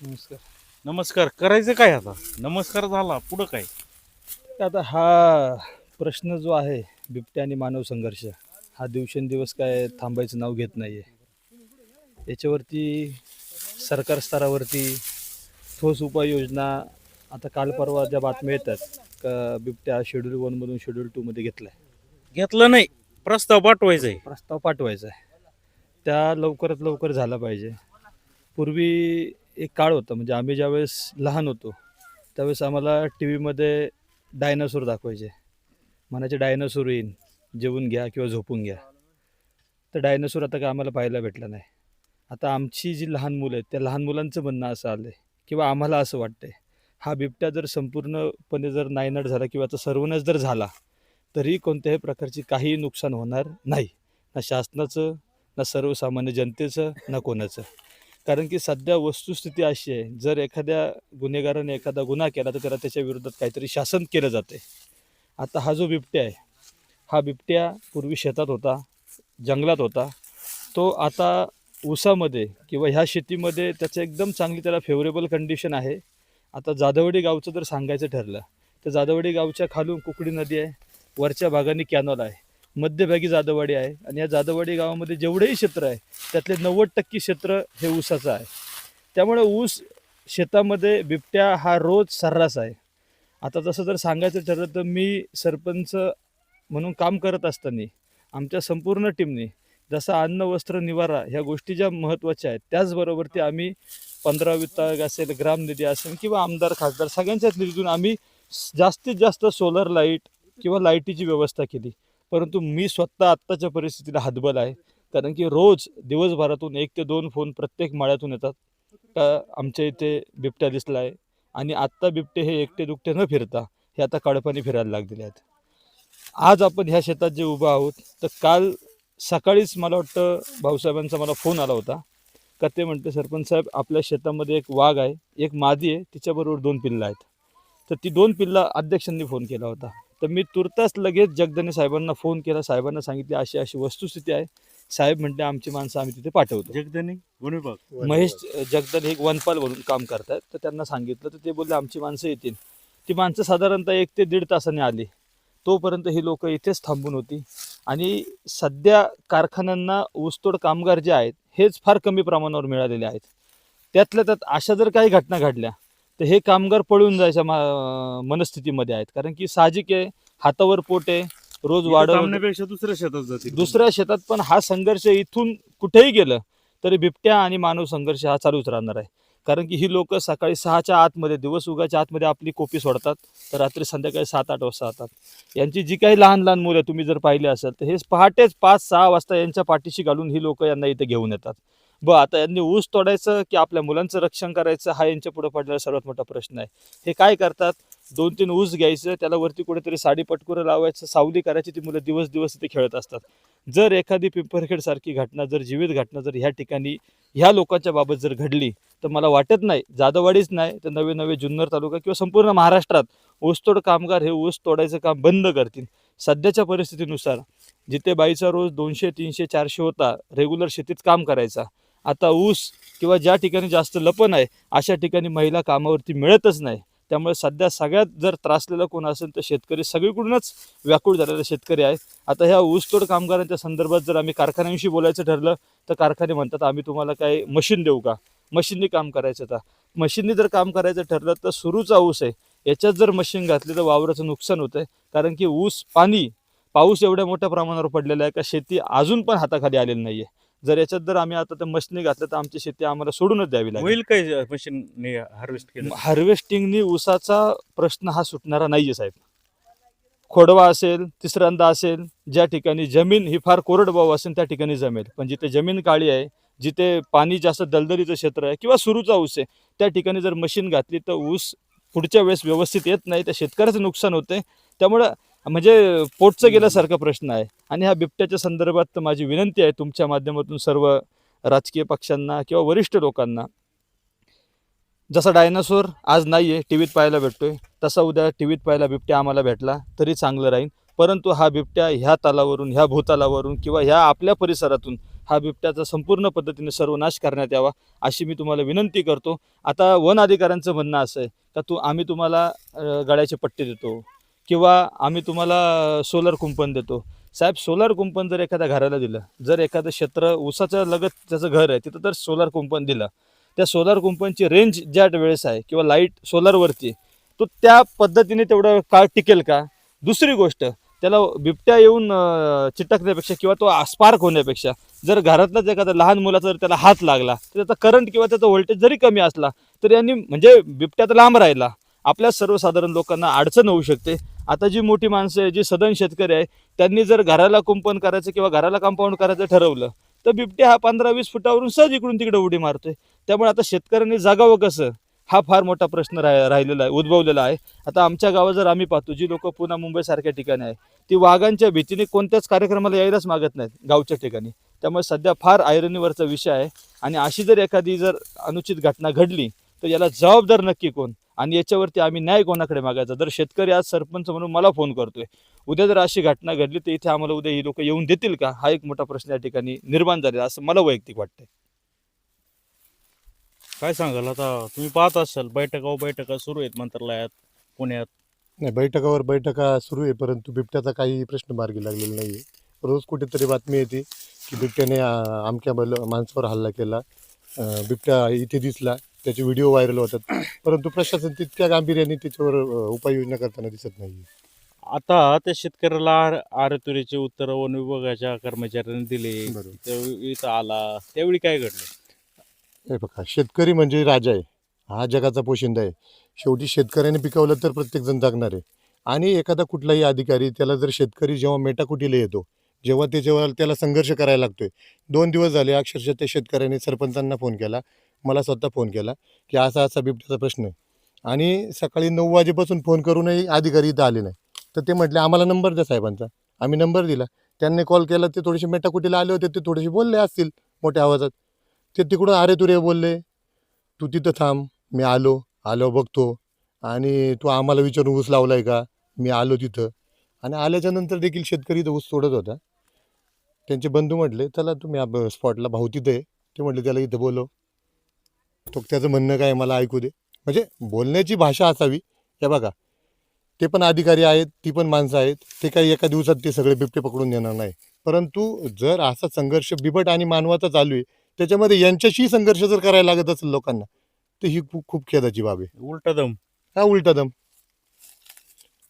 नमस्कार. नमस्कार. करायचं काय आता? नमस्कार झाला. पुढं काय? आता हा प्रश्न जो आहे बिबट्या आणि मानव संघर्ष हा दिवसेंदिवस काय थांबायचं नाव घेत नाही आहे याच्यावरती सरकार स्तरावरती ठोस उपाययोजना आता काल परवा ज्या बातम्या येतात का बिबट्या शेड्यूल वनमधून शेड्यूल टूमध्ये घेतला आहे घेतलं नाही. प्रस्ताव पाठवायचा आहे. प्रस्ताव पाठवायचा आहे. त्या लवकरात लवकर झाला पाहिजे. पूर्वी एक काळ होता. म्हणजे आम्ही ज्यावेळेस लहान होतो त्यावेळेस आम्हाला टी व्हीमध्ये डायनासोर दाखवायचे. म्हणायचे डायनासोर येईन जेवून घ्या किंवा झोपून घ्या. तर डायनासोर आता काय आम्हाला पाहायला भेटला नाही. आता आमची जी लहान मुलं आहेत त्या लहान मुलांचं म्हणणं असं आलं आहे किंवा आम्हाला असं वाटतंय हा बिबट्या जर संपूर्णपणे जर नायनाट झाला किंवा आता सर्वनाश जर झाला तरी कोणत्याही प्रकारची काही नुकसान होणार नाही. ना शासनाचं ना सर्वसामान्य जनतेचं ना कोणाचं. कारण की सध्या वस्तुस्थिती अशी आहे जर एखाद्या गुन्हेगाराने एखादा गुन्हा केला तर त्याला त्याच्या विरोधात काहीतरी शासन केलं जाते आता हा जो बिबट्या आहे हा बिबट्या पूर्वी शेतात होता जंगलात होता. तो आता ऊसामध्ये किंवा ह्या शेतीमध्ये त्याचं एकदम चांगली त्याला फेवरेबल कंडिशन आहे. आता जाधवडी गावचं जर सांगायचं ठरलं तर जाधवडी गावच्या खालून कुकडी नदी आहे वरच्या भागाने कॅनॉल आहे. मध्यभागी जाधववाडी आहे आणि या जाधववाडी गावामध्ये जेवढेही क्षेत्र आहे त्यातले नव्वद टक्के क्षेत्र हे ऊसाचं आहे. त्यामुळे ऊस शेतामध्ये बिबट्या हा रोज सर्रास आहे. आता तसं जर सांगायचं ठरलं तर मी सरपंच म्हणून काम करत असताना आमच्या संपूर्ण टीमने जसं अन्न वस्त्र निवारा ह्या गोष्टी ज्या महत्त्वाच्या आहेत त्याचबरोबर ते आम्ही पंधरा विभाग असेल ग्रामनिधी असेल किंवा आमदार खासदार सगळ्यांच्याच निधीतून आम्ही जास्तीत जास्त सोलर लाइट किंवा लाईटीची व्यवस्था केली. परंतु मी स्वतः आत्ताच्या परिस्थितीला हातबल आहे. कारण की रोज दिवसभरातून एक ते दोन फोन प्रत्येक माळ्यातून येतात. का आमच्या इथे बिबट्या दिसला आहे आणि आत्ता बिबटे हे एकटे दुकटे न फिरता हे आता कडपाने फिरायला लागलेले आहेत. आज आपण ह्या शेतात जे उभं आहोत तर काल सकाळीच मला वाटतं भाऊसाहेबांचा मला फोन आला होता. का ते म्हणते सरपंच साहेब आपल्या शेतामध्ये एक वाघ आहे एक मादी आहे तिच्याबरोबर दोन पिल्लं आहेत. तर ती दोन पिल्ला अध्यक्षांनी फोन केला होता. तर मी तुर्तास लगेच जगदाने साहेबांना फोन केला. साहेबांना सांगितले अशी अशी वस्तुस्थिती आहे. साहेब म्हणते आमची माणसं आम्ही तिथे पाठवतो. जगदनी? गुन्हेबाग महेश जगदन हे एक वनपाल म्हणून काम करतात. तर त्यांना सांगितलं तर ते बोलले आमची माणसं येतील. ती माणसं साधारणतः एक ते दीड तासाने आली. तोपर्यंत ही लोक इथेच थांबून होती. आणि सध्या कारखान्यांना ऊसतोड कामगार जे आहेत हेच फार कमी प्रमाणावर मिळालेले आहेत. त्यातल्या त्यात अशा जर काही घटना घडल्या तर हे कामगार पळून जायच्या मनस्थितीमध्ये आहेत. कारण की साहजिक आहे हातावर पोट आहे रोज वाढ थांबण्यापेक्षा दुसऱ्या शेतात जातील. दुसऱ्या शेतात पण हा संघर्ष इथून कुठेही गेलं तरी बिबट्या आणि मानव संघर्ष हा चालूच राहणार आहे. कारण की ही लोक सकाळी सहाच्या आतमध्ये दिवस उगाच्या आतमध्ये आपली कोपी सोडतात तर रात्री संध्याकाळी सात आठ वाजता येतात यांची जी काही लहान लहान मुलं तुम्ही जर पाहिली असेल तर हे पहाटेच पाच सहा वाजता यांच्या पाठीशी घालून ही लोक यांना इथे घेऊन येतात. ब आता यांनी ऊस तोडायचं की आपल्या मुलांचं रक्षण करायचं हा यांच्या पुढे पडलेला सर्वात मोठा प्रश्न आहे. हे काय करतात? दोन तीन ऊस घ्यायचं त्याला वरती कुठेतरी साडी पटकुरं लावायचं सावली करायची ती मुलं दिवस दिवस ते खेळत असतात. जर एखादी पिंपरखेडसारखी घटना जर जीवित घटना जर ह्या ठिकाणी ह्या लोकांच्या बाबत जर घडली तर मला वाटत नाही जादवाडीच नाही तर नवे नवे जुन्नर तालुका किंवा संपूर्ण महाराष्ट्रात ऊसतोड कामगार हे ऊस तोडायचं काम बंद करतील. सध्याच्या परिस्थितीनुसार जिथे बाईचा रोज दोनशे तीनशे चारशे होता रेग्युलर शेतीत काम करायचा. आता ऊस किंवा ज्या ठिकाणी जास्त लपण आहे अशा ठिकाणी महिला कामावरती मिळतच नाही. त्यामुळे सध्या सगळ्यात जर त्रासलेला कोण असेल तर शेतकरी सगळीकडूनच व्याकुळ झालेले शेतकरी आहेत आता ह्या ऊसतोड कामगारांच्या संदर्भात जर आम्ही कारखान्यांशी बोलायचं ठरलं तर कारखाने म्हणतात आम्ही तुम्हाला काही मशीन देऊ का? मशीननी काम करायचं तर मशीननी जर काम करायचं ठरलं तर सुरूचा ऊस आहे. याच्यात जर मशीन घातली तर वावराचं नुकसान होतं आहे कारण की ऊस पाणी पाऊस एवढ्या मोठ्या प्रमाणावर पडलेला आहे का शेती अजून पण हाताखाली आलेली नाही आहे जर याच्यात जर आम्ही आता त्या मशीनी घातल्या तर आमची शेती आम्हाला सोडूनच द्यावी लागेल. होईल काय मशीन हार्वेस्ट केलं? हार्वेस्टिंगनी ऊसाचा प्रश्न हा सुटणारा नाहीये साहेब. खोडवा असेल तिसऱ्यांदा असेल ज्या ठिकाणी जमीन ही फार कोरडवाहू असेल त्या ठिकाणी जमेल. पण जिथे जमीन काळी आहे जिथे पाणी जास्त दलदलीचं क्षेत्र आहे किंवा सुरूचा ऊस आहे त्या ठिकाणी जर मशीन घातली तर ऊस पुढच्या वेळेस व्यवस्थित येत नाही त्या शेतकऱ्याचं नुकसान होते त्यामुळं म्हणजे पोटचं गेल्यासारखा प्रश्न आहे. आणि ह्या बिबट्याच्या संदर्भात तर माझी विनंती आहे तुमच्या माध्यमातून सर्व राजकीय पक्षांना किंवा वरिष्ठ लोकांना. जसा डायनासोर आज नाही आहे टी व्हीत पाहायला भेटतोय तसा उद्या टी व्हीत पाहायला बिबट्या आम्हाला भेटला तरी चांगलं राहील परंतु हा बिबट्या ह्या तालावरून ह्या भूतालावरून किंवा ह्या आपल्या परिसरातून हा बिबट्याचा संपूर्ण पद्धतीने सर्वनाश करण्यात यावा अशी मी तुम्हाला विनंती करतो. आता वन अधिकाऱ्यांचं म्हणणं असं आहे का तू आम्ही तुम्हाला गळ्याचे पट्टे देतो. किंवा आम्ही तुम्हाला सोलर कुंपण देतो. साहेब सोलर कुंपण जर एखाद्या घराला दिलं जर एखादं क्षेत्र ऊसाचं लगत त्याचं घर आहे तिथं तर सोलर कुंपण दिलं. त्या सोलर कुंपनची रेंज ज्या वेळेस आहे किंवा लाइट सोलरवरती तो त्या पद्धतीने तेवढं काळ टिकेल का? दुसरी गोष्ट त्याला बिबट्या येऊन चिटकण्यापेक्षा किंवा तो स्पार्क होण्यापेक्षा जर घरातलाच एखादा लहान मुलाचा जर त्याला हात लागला तर त्याचा करंट किंवा त्याचा व्होल्टेज जरी कमी असला तर यांनी म्हणजे बिबट्या तर लांब राहिला. आपल्या सर्वसाधारण लोकांना अडचण होऊ शकते. आता जी मोठी माणसं आहे जी सदन शेतकरी आहे त्यांनी जर घराला कुंपण करायचं किंवा घराला कंपाऊंड करायचं ठरवलं तर बिबट्या हा पंधरा वीस फुटावरून सहज इकडून तिकडे उडी मारतोय. त्यामुळे आता शेतकऱ्यांनी जागावं कसं? हा फार मोठा प्रश्न राह राहिलेला आहे उद्भवलेला आहे. आता आमच्या गावात जर आम्ही पाहतो जी लोक पुन्हा मुंबईसारख्या ठिकाणी आहे ती वाघांच्या भीतीने कोणत्याच कार्यक्रमाला यायलाच मागत नाहीत गावच्या ठिकाणी. त्यामुळे सध्या फार आयरनीवरचा विषय आहे. आणि अशी जर एखादी जर अनुचित घटना घडली तर याला जबाबदार नक्की कोण? आणि याच्यावरती आम्ही न्याय कोणाकडे मागायचा? जर शेतकरी आज सरपंच म्हणून मला फोन करतोय उद्या जर अशी घटना घडली तर इथे आम्हाला उद्या ही लोक येऊन देतील का? हा एक मोठा प्रश्न या ठिकाणी निर्माण झालेला आहे, असं मला वैयक्तिक वाटतंय. काय सांगाल? आता तुम्ही पाहत असाल बैठका बैठका सुरू आहेत मंत्रालयात पुण्यात. नाही बैठकावर बैठका सुरू आहे परंतु बिबट्याचा काही प्रश्न मार्गी लागलेला नाही आहे रोज कुठेतरी बातमी येते की बिबट्याने अमक्या बल माणसावर हल्ला केला. अं, बिबट्या इथे दिसला. त्याचे व्हिडिओ व्हायरल होतात. परंतु प्रशासन तितक्या गांभीर्याने त्याच्यावर अं, उपाययोजना करताना दिसत नाही आता त्या शेतकऱ्याला आर आरतुरीचे उत्तर वन विभागाच्या कर्मचाऱ्यांनी दिले. बरोबर. त्या इथं आला. त्यावेळी काय घडलं? हे बघा शेतकरी म्हणजे राजा आहे. हा जगाचा पोशिंदा आहे. शेवटी शेतकऱ्याने पिकवलं तर प्रत्येकजण जगणार आहे. आणि एखादा कुठलाही अधिकारी त्याला जर शेतकरी जेव्हा मेटाकुटीला येतो जेव्हा त्याच्यावर त्याला संघर्ष करायला लागतोय. दोन दिवस झाले अक्षरशः त्या शेतकऱ्याने सरपंचांना फोन केला. मला स्वतः फोन केला की असा असा बिबट्याचा प्रश्न आहे. आणि सकाळी नऊ वाजेपासून फोन करूनही अधिकारी इथं आले नाही. तर ते म्हटले आम्हाला नंबर द्या साहेबांचा. आम्ही नंबर दिला. त्यांनी कॉल केला ते थोडेसे मेटाकुटीला आले होते ते थोडेसे बोलले असतील मोठ्या आवाजात. ते तिकडून अरे तुरे बोलले तू तिथं थांब मी आलो आलो बघतो. आणि तू आम्हाला विचारून ऊस लावलाय का? मी आलो तिथं. आणि आल्याच्यानंतर देखील शेतकरी इथं ऊस तोडत होता. त्यांचे बंधू म्हटले चला तुम्ही आप- स्पॉटला भाऊ तिथं आहे. ते म्हटले त्याला इथं बोलव. तो त्याचं म्हणणं काय मला ऐकू दे. म्हणजे बोलण्याची भाषा असावी. हे बघा. ते पण अधिकारी आहेत ती पण माणसं आहेत. ते काही एका दिवसात ते सगळे बिबटे पकडून देणार नाही. परंतु जर असा संघर्ष बिबट आणि मानवाचा चालू आहे त्याच्यामध्ये यांच्याशी संघर्ष जर करायला लागत असेल लोकांना तर ही खूप खूप खेदाची बाब आहे. उलटा दम. हा उलटा दम.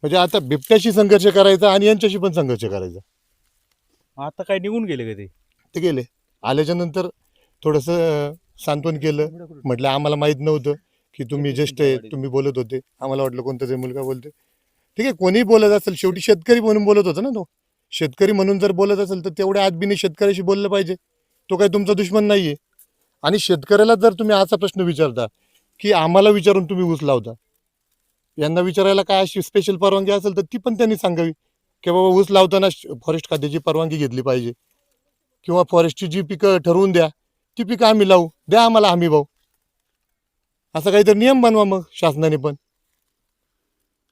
म्हणजे आता बिबट्याशी संघर्ष करायचा आणि यांच्याशी पण संघर्ष करायचा. आता काय निघून गेले का ते गेले. आल्याच्यानंतर थोडंसं सांत्वन केलं. म्हटलं आम्हाला माहीत नव्हतं की तुम्ही ज्येष्ठ आहे तुम्ही बोलत होते. आम्हाला वाटलं कोणता तरी मुलगा बोलते ठीक आहे कोणीही बोलत असेल शेवटी शेतकरी म्हणून बोलत होता ना तो. शेतकरी म्हणून जर बोलत असेल तर तेवढ्या आदबीने शेतकऱ्याशी बोललं पाहिजे. तो काही तुमचा दुश्मन नाही आहे आणि शेतकऱ्याला जर तुम्ही असा प्रश्न विचारता की आम्हाला विचारून तुम्ही ऊस लावता यांना विचारायला काय अशी स्पेशल परवानगी असेल तर ती पण त्यांनी सांगावी की बाबा ऊस लावताना फॉरेस्ट खात्याची परवानगी घेतली पाहिजे. किंवा फॉरेस्टची जी पिकं ठरवून द्या ती पिकं आम्ही लावू द्या आम्हाला हमी भाऊ. असा काहीतरी नियम बनवा मग शासनाने पण.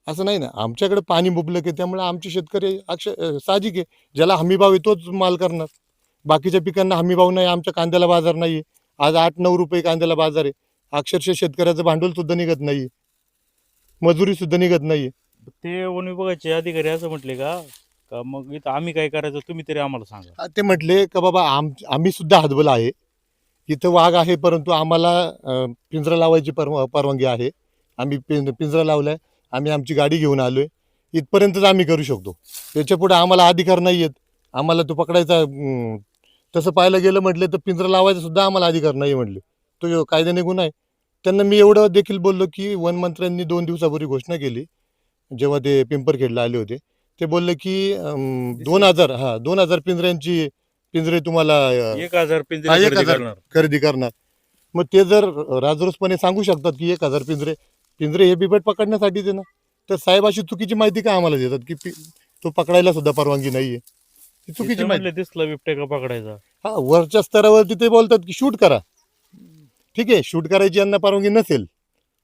असं नाही ना आमच्याकडे पाणी मुबलक आहे त्यामुळे आमचे शेतकरी अक्ष साहजिक आहे. ज्याला हमी भाव आहे तोच माल करणार. बाकीच्या पिकांना हमी भाव नाही आमच्या कांद्याला बाजार नाही आज आठ नऊ रुपये कांद्याला बाजार आहे. अक्षरशः शेतकऱ्याचं भांडवल सुद्धा निघत नाही मजुरी सुद्धा निघत नाही ते वन विभागाचे अधिकारी असं म्हटले का का मग इथं आम्ही काय करायचं तुम्ही तरी आम्हाला सांगा. ते म्हटले का बाबा आम आम्ही सुद्धा हातबल आहे. इथं वाघ आहे परंतु आम्हाला पिंजरा लावायची परवा परवानगी आहे. आम्ही पिं पिंजरा लावलाय. आम्ही आमची गाडी घेऊन आलो आहे इथपर्यंतच आम्ही करू शकतो. त्याच्यापुढे आम्हाला अधिकार नाही आहेत आम्हाला तो पकडायचा तसं पाहायला गेलं म्हटलं तर पिंजरा लावायचा सुद्धा आम्हाला अधिकार नाही म्हटले. तो कायद्याने गुन्हा आहे. त्यांना मी एवढं देखील बोललो की वनमंत्र्यांनी दोन दिवसापूर्वी घोषणा केली. जेव्हा ते पिंपरखेडला आले होते. ते बोलले की दोन हजार हां दोन हजार पिंजऱ्यांची पिंजरे तुम्हाला अं, एक हजार हा, पिंजरे एक खरेदी हजार. करणार. खरेदी करणार. मग ते जर राजरोसपणे सांगू शकतात की एक हजार पिंजरे पिंजरे हे बिबट पकडण्यासाठीच आहे ना तर साहेब अशी चुकीची माहिती का आम्हाला देतात की पि- तो पकडायला सुद्धा परवानगी नाहीये. ही चुकीची इथं माहिती. म्हणले दिसला बिबट्या का पकडायचा. हा वरच्या स्तरावरती ते बोलतात की शूट करा. ठीक आहे शूट करायची यांना परवानगी नसेल.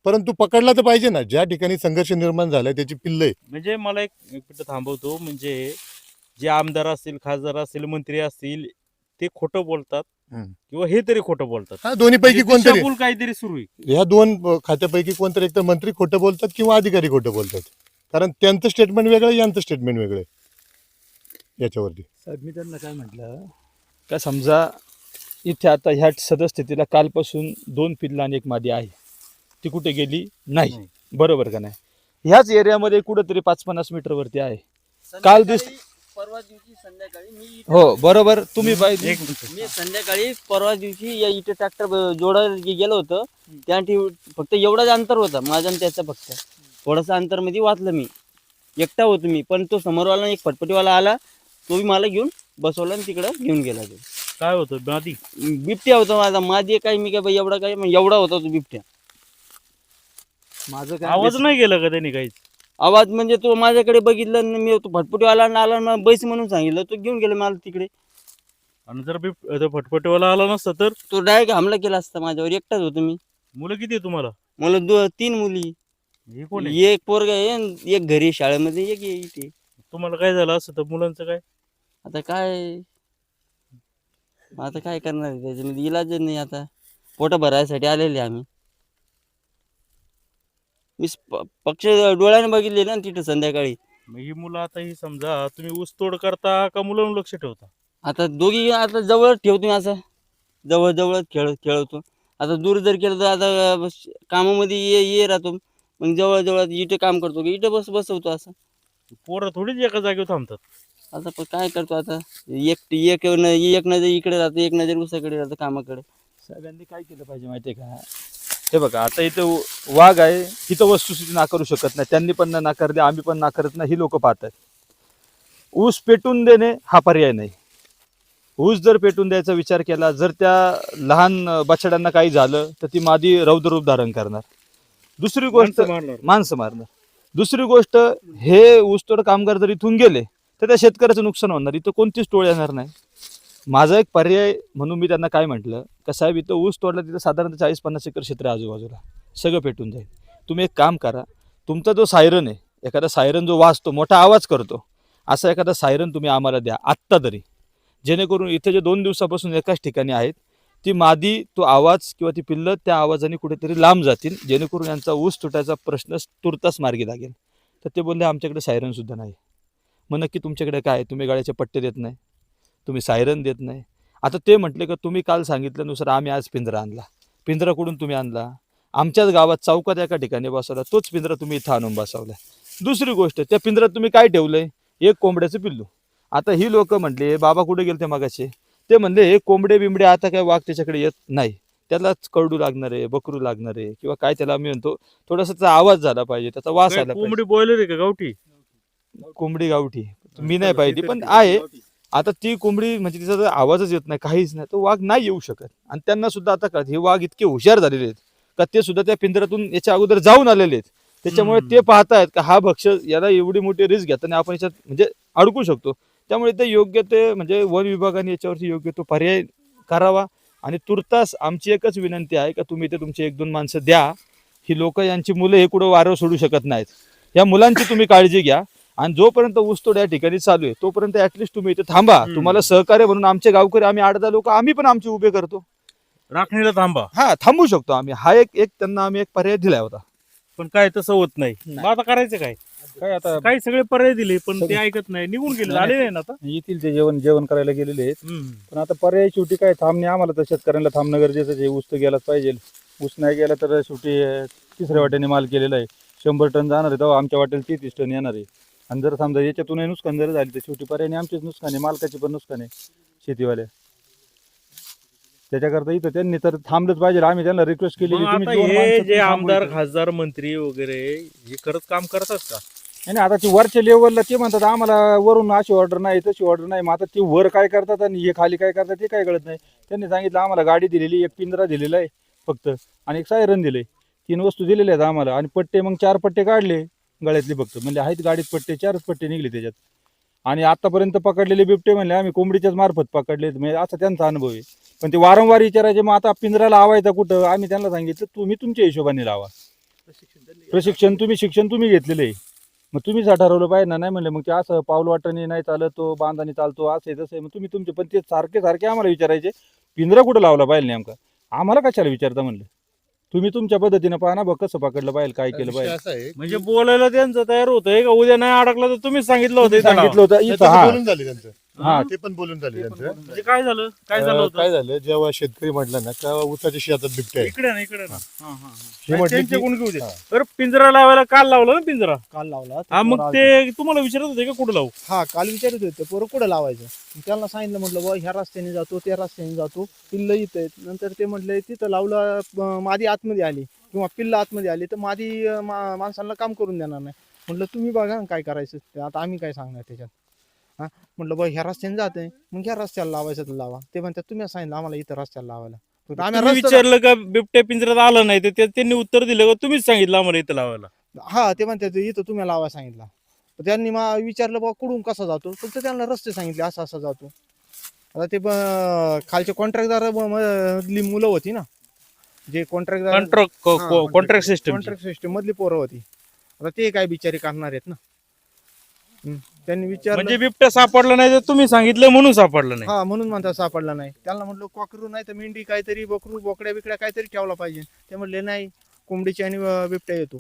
परंतु पकडला तर पाहिजे ना. ज्या ठिकाणी संघर्ष निर्माण झालाय त्याची पिल्ल आहे म्हणजे मला एक एक मिनिट थांबवतो. म्हणजे जे आमदार असतील खासदार असतील मंत्री असतील ते खोटं बोलतात हम्म. किंवा हे तरी खोटं बोलतात. हा दोन्ही पैकी म्हणजे कोणतरी. दिशाभूल काहीतरी सुरू आहे. ह्या दोन अ, खात्यापैकी कोणतरी एक तर मंत्री खोटं बोलतात किंवा अधिकारी खोटं बोलतात. कारण त्यांचं स्टेटमेंट वेगळं यांचं स्टेटमेंट वेगळं आहे. याच्यावरती. साहेब मी त्यांना काय म्हटलं का समजा इथे आता ह्या सदस्थितीला कालपासून दोन पिल्लं आणि एक मादी आहे. ती कुठे गेली? नाही. बरोबर का नाही? ह्याच एरियामध्ये कुठेतरी पाच पन्नास मीटरवरती आहे. काल दिस- परवा दिवशी संध्याकाळी मी इथे- हो बरोबर. तुम्ही पाहिजे एक मिनिट. मी संध्याकाळी परवा दिवशी या इथे ट्रॅक्टर जोडायला गे- गेलो होतो त्या ठिव- फक्त एवढाच अंतर होता माझा आणि त्याचा फक्त. थोडंसं अंतरमध्ये वाचलं मी. एकटा होतो मी पण तो समोरवाला एक फटफटीवाला आला तो बी मला घेऊन बसवला आणि तिकडं घेऊन गेला तो. काय होतं? मादी? बिबट्या होता माझा. माझी काय मी काय बाई एवढा काय मग एवढा होता तो बिबट्या. माझं आवाज नाही गेला का त्यांनी काहीच? आवाज म्हणजे तो माझ्याकडे बघितलं आणि मी तो फटफटीवाला आणि आला आणि बैस म्हणून सांगितलं तो घेऊन गेला मला तिकडे. आणि जर बिब- फटफटीवाला आला नसता तर? तो डायरेक्ट हमला केला असता माझ्यावर एकटाच होतो मी. मुलं किती आहे तुम्हाला? मला दो तीन मुली. हे कोण आहे? एक पोरगा आहे आणि एक घरी शाळेमध्ये एक आहे इथे. तुम्हाला काय झालं असं? तर मुलांचं काय? आता काय? आता काय करणार आहे त्याच्यामध्ये? इलाज नाही आता. पोट भरायसाठी आलेले आम्ही. मी प- पक्ष डोळ्याने बघितले ना तिथे संध्याकाळी. मग ही मुलं आता ही समजा तुम्ही ऊसतोड करता का मुलांवर लक्ष ठेवता? आता दोघी आता जवळच ठेवतो मी असं. जवळ जवळच खेळ खेळवतो आता दूर जर केलं तर आता बस कामामध्ये ये ये राहतो. मग जवळ जवळ इथे काम करतो की इथे बस बसवतो असं. पोरं थोडीच एका जागेवर थांबतात. आता पण काय करतो आता? एक एक न- एक नजर इकडे राहतो एक नजर उसाकडे राहतो कामाकडे. साहेबांनी काय केलं पाहिजे माहितीये का? हे बघा आता इथं वाघ आहे. इथं वस्तुस्थिती नाकारू शकत नाही. त्यांनी पण नाही नाकार दे आम्ही पण नाकारत नाही. ही लोक पाहतात ऊस पेटून देणे हा पर्याय नाही. ऊस जर पेटून द्यायचा विचार केला जर त्या लहान बछड्यांना काही झालं तर ती मादी रौद्ररूप धारण करणार. दुसरी गोष्ट. माणसं मारणार. दुसरी गोष्ट हे ऊसतोड कामगार जर इथून गेले तर त्या शेतकऱ्याचं नुकसान होणार. इथं कोणतीच टोळ येणार नाही. माझा एक पर्याय म्हणून मी त्यांना काय म्हटलं का साहेब इथं ऊस तोडला तिथं साधारणतः चाळीस पन्नास एकर क्षेत्र आहे आजूबाजूला. सगळं पेटून जाईल. तुम्ही एक काम करा तुमचा जो सायरन आहे एखादा सायरन जो वाजतो मोठा आवाज करतो असा एखादा सायरन तुम्ही आम्हाला द्या आत्ता तरी. जेणेकरून इथे जे दोन दिवसापासून एकाच ठिकाणी आहेत ती मादी तो आवाज किंवा ती पिल्लं त्या आवाजाने कुठेतरी लांब जातील जेणेकरून यांचा ऊस तुटायचा प्रश्न तुर्तास मार्गी लागेल. तर ते बोलले आमच्याकडे सायरनसुद्धा नाही. मग नक्की तुमच्याकडे काय तुम्ही गाड्याचे पट्टे देत नाही तुम्ही सायरन देत नाही आता ते म्हटले का तुम्ही काल सांगितल्यानुसार आम्ही आज पिंजरा आणला. पिंजरा कुठून तुम्ही आणला? आमच्याच गावात चौकात एका ठिकाणी बसवला. तोच पिंजरा तुम्ही इथं आणून बसवला. दुसरी गोष्ट त्या पिंजऱ्यात तुम्ही काय ठेवलंय? एक कोंबड्याचं पिल्लू. आता ही लोक म्हटले बाबा कुठे गेले ते मागाचे ते म्हणले हे कोंबडे बिंबडे आता काय वाघ त्याच्याकडे येत नाही. त्यालाच करडू लागणार आहे बकरू लागणार आहे किंवा काय त्याला आम्ही म्हणतो थोडासा त्याचा आवाज झाला पाहिजे त्याचा वास आला कोंबडी बॉयलर आहे का गावठी? कोंबडी गावठी. मी नाही पाहिजे पण आहे. आता ती कोंबडी म्हणजे तिचा जर आवाजच येत नाही काहीच नाही तो वाघ नाही येऊ शकत. आणि त्यांना सुद्धा आता कळत हे वाघ इतके हुशार झालेले आहेत का ते सुद्धा त्या पिंजऱ्यातून याच्या अगोदर जाऊन आलेले आहेत. त्याच्यामुळे. ते पाहतायत का हा भक्ष याला एवढी मोठी रिस्क घेताना आपण याच्यात म्हणजे अडकू शकतो. त्यामुळे ते योग्य ते म्हणजे वन विभागाने याच्यावरती योग्य तो पर्याय करावा. आणि तुर्तास आमची एकच विनंती आहे का तुम्ही इथे तुमची एक दोन माणसं द्या. ही लोक यांची मुलं हे कुठं वारं सोडू शकत नाहीत. या मुलांची तुम्ही काळजी घ्या. आणि जोपर्यंत ऊसतोड या ठिकाणी चालू आहे तोपर्यंत ऍटलिस्ट तुम्ही इथे थांबा. तुम्हाला सहकार्य म्हणून आमचे गावकरी आम्ही आठ दहा लोक आम्ही पण आमचे उभे करतो. राखणीला थांबा. हा थांबू शकतो आम्ही. हा एक एक त्यांना आम्ही एक पर्याय दिला होता. पण काय तसं होत नाही. मग आता करायचं काय? काय आता काही सगळे पर्याय दिले पण ते ऐकत नाही. निघून गेले. आले नाही ना आता येतील ते जेवण जेवण करायला गेलेले आहेत. हम्म. पण आता पर्याय शेवटी काय थांबणे आम्हाला तर शेतकऱ्यांना थांबणं गरजेचं आहे. ऊस तर गेलाच पाहिजे. ऊस नाही गेला तर शेवटी अं, तिसऱ्या वाट्याने माल केलेला आहे. शंभर टन जाणार आहे तेव्हा आमच्या वाट्याला तेहतीस टन येणार आहे. आणि जर समजा याच्यातूनही नुकसान जर झाली तर शेवटी पर्यायाने आमचेच नुकसान आहे मालकाचे पण नुकसान आहे शेतीवाल्या त्याच्याकरता इथं त्यांनी तर थांबलंच पाहिजे. आम्ही त्यांना रिक्वेस्ट केली मग आता हे जे आमदार खासदार मंत्री वगैरे हे खरंच काम करतात का? नाही नाही, आता ती वरच्या लेवलला ते म्हणतात आम्हाला वरून अशी ऑर्डर नाही तशी ऑर्डर नाही. मग आता ती वर काय करतात आणि हे खाली काय करतात ते काय कळत नाही. त्यांनी सांगितलं आम्हाला गाडी दिलेली एक पिंजरा दिलेला आहे फक्त. आणि एक सायरन दिले तीन वस्तू दिलेल्या आहेत आम्हाला. आणि पट्टे मग चार पट्टे काढले. गळ्यातले फक्त. म्हणजे आहेत गाडीत पट्टे चारच पट्टे निघले त्याच्यात. आणि आतापर्यंत पकडलेले बिबटे म्हणले आम्ही कोंबडीच्याच मार्फत पकडले म्हणजे असा त्यांचा अनुभव आहे. पण ते वारंवार विचारायचे मग आता पिंजरा लावायचा कुठं? आम्ही त्यांना सांगितलं तुम्ही तुमच्या हिशोबाने लावा. प्रशिक्षण तुम्ही शिक्षण तुम्ही घेतलेलं आहे. मग तुम्हीच ठरवलं पाहिजे ना नाही म्हणले मग ते असं पाऊल वाटणी नाही चालत तो बांधाने चालतो असं आहे तसं आहे. मग तुम्ही तुमचे पण ते सारखे सारखे आम्हाला विचारायचे पिंजरा कुठं लावला पाहिजे नेमका? आम्हाला कशाला विचारता म्हणलं? तुम्ही तुमच्या पद्धतीनं पहा ना बघ कसं पकडलं पाहिजे काय केलं पाहिजे असा आहे म्हणजे बोलायला त्यांचं तयार होतंय का? उद्या नाही अडकला तर तुम्हीच सांगितलं होतं सांगितलं होतं इथं तसं हा. बोलून झाले त्यांचं. हा ते पण बोलून झाले त्यांचं. म्हणजे काय झालं? काय झालं अं, होतं? काय झालं? जेव्हा शेतकरी म्हटलं ना का ऊसाच्या शेतात बिबट्या आहे इकडे ना इकडे ना. हा, हा, हा. हे. म्हटलं त्यांचे की- गुण घेऊ दे. हा. बरं पिंजरा लावायला काल लावलं ना पिंजरा? काल लावला. हा मग ते तुम्हाला विचारत होते का कुठं लावू? हा काल विचारत होते पोरं कुठं लावायचं? मग त्यांना सांगितलं म्हटलं बा ह्या रस्त्याने जातो त्या रस्त्याने जातो. पिल्ल इथं आहेत. नंतर ते म्हटले तिथं लावलं अं, मादी आतमध्ये आली किंवा पिल्ल आतमध्ये आली तर मादी अं, मा- माणसांना काम करून देणार नाही. म्हटलं तुम्ही बघा ना काय करायचं ते. आता आम्ही काय सांगणार त्याच्यात? हा? म्हटलं बा ह्या रस्त्याने जाते मग ह्या रस्त्याला लावायचं तर लावा. ते म्हणतात तुम्ही सांगितलं आम्हाला इथं रस्त्याला लावायला. आम्ही तुम्ही रस्ता- विचारलं का बिबट्या पिंजऱ्यात आलं नाही? तर ते- त्यांनी उत्तर दिलं का? तुम्हीच सांगितलं आम्हाला इथं लावायला. हा ते म्हणतात इथं तुम्ही लावा सांगितलं. तर त्यांनी मा विचारलं बा कुठून कसा जातो? फक्त त्यांना रस्ते सांगितले असा असा जातो. आता ते ब- खालचे कॉन्ट्रॅक्टदार मधली मुलं होती ना? जे कॉन्ट्रॅक्टदार कॉन्ट्रॅक्ट हा, कॉन्ट्रॅक्ट सिस्टम कॉन्ट्रॅक्ट सिस्टम मधली पोरं होती. आता ते काय बिचारे करणार आहेत ना? हम्म. त्यांनी विचारलं. म्हणजे बिबट्या सापडला नाही तर तुम्ही सांगितलं म्हणून सापडलं नाही. हा म्हणून म्हणता सापडला नाही. त्यांना म्हटलं कॉकरू नाही तर मेंढी काहीतरी बकरू बोकड्या बिकड्या काहीतरी ठेवला पाहिजे. ते म्हटले नाही कोंबडीची आणि अं, बिबट्या येतो.